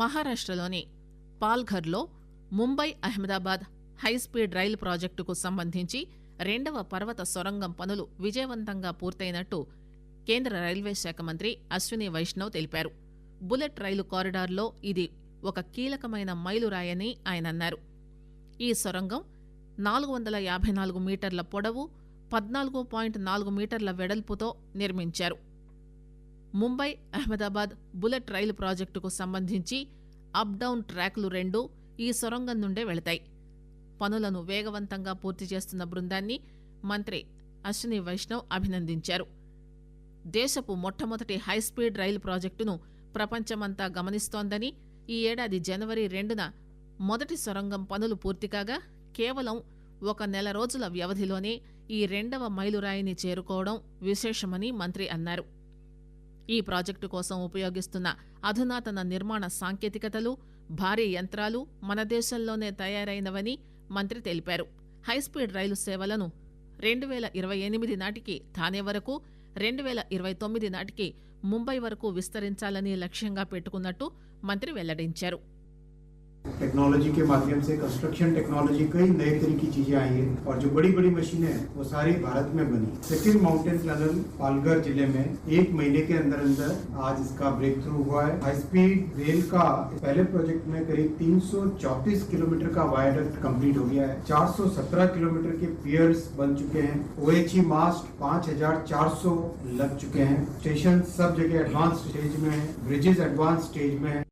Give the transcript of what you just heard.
మహారాష్టలోని పాల్ఘర్లో Mumbai Ahmedabad high speed rail ప్రాజెక్టుకు సంబంధించి రెండవ పర్వత సొరంగం పనులు విజయవంతంగా పూర్తయినట్టు కేంద్ర రైల్వే శాఖ మంత్రి అశ్విని వైష్ణవ్ తెలిపారు. బుల్లెట్ రైలు కారిడార్లో ఇది ఒక కీలకమైన మైలురాయని ఆయన అన్నారు. ఈ సొరంగం నాలుగు వందల యాభై నాలుగు మీటర్ల పొడవు పద్నాలుగు పాయింట్ నాలుగు మీటర్ల వెడల్పుతో నిర్మించారు. ముంబై అహ్మదాబాద్ బుల్లెట్ రైలు ప్రాజెక్టుకు సంబంధించి అప్ డౌన్ ట్రాక్లు రెండు ఈ సొరంగం నుండే వెళతాయి. పనులను వేగవంతంగా పూర్తి చేస్తున్న బృందాన్ని మంత్రి అశ్విని వైష్ణవ్ అభినందించారు. దేశపు మొట్టమొదటి హైస్పీడ్ రైలు ప్రాజెక్టును ప్రపంచమంతా గమనిస్తోందని ఈ ఏడాది జనవరి రెండున మొదటి సొరంగం పనులు పూర్తికాగా కేవలం ఒక నెల రోజుల వ్యవధిలోనే ఈ రెండవ మైలురాయిని చేరుకోవడం విశేషమని మంత్రి అన్నారు. ఈ ప్రాజెక్టు కోసం ఉపయోగిస్తున్న అధునాతన నిర్మాణ సాంకేతికతలు భారీ యంత్రాలు మన దేశంలోనే తయారైనవని మంత్రి తెలిపారు. హైస్పీడ్ రైలు సేవలను రెండు వేల ఇరవై ఎనిమిది నాటికి థానే వరకు రెండు వేల ఇరవై తొమ్మిది నాటికి ముంబై వరకు విస్తరించాలని లక్ష్యంగా పెట్టుకున్నట్టు మంత్రి వెల్లడించారు. टेक्नोलॉजी के माध्यम से कंस्ट्रक्शन टेक्नोलॉजी कई नए तरह की चीज़ें आई है और जो बड़ी बड़ी मशीनें हैं, वो सारी भारत में बनी सेकंड माउंटेन टनल पालघर ज़िले में एक महीने के अंदर अंदर आज इसका ब्रेक थ्रू हुआ है। हाई स्पीड रेल का पहले प्रोजेक्ट में करीब 334 किलोमीटर का वायरडक्ट कंप्लीट हो गया है। 417 किलोमीटर के पियर्स बन चुके हैं। ओएचई मास्ट 5400 लग चुके हैं। स्टेशन सब जगह एडवांस स्टेज में है। ब्रिजेस एडवांस स्टेज में है।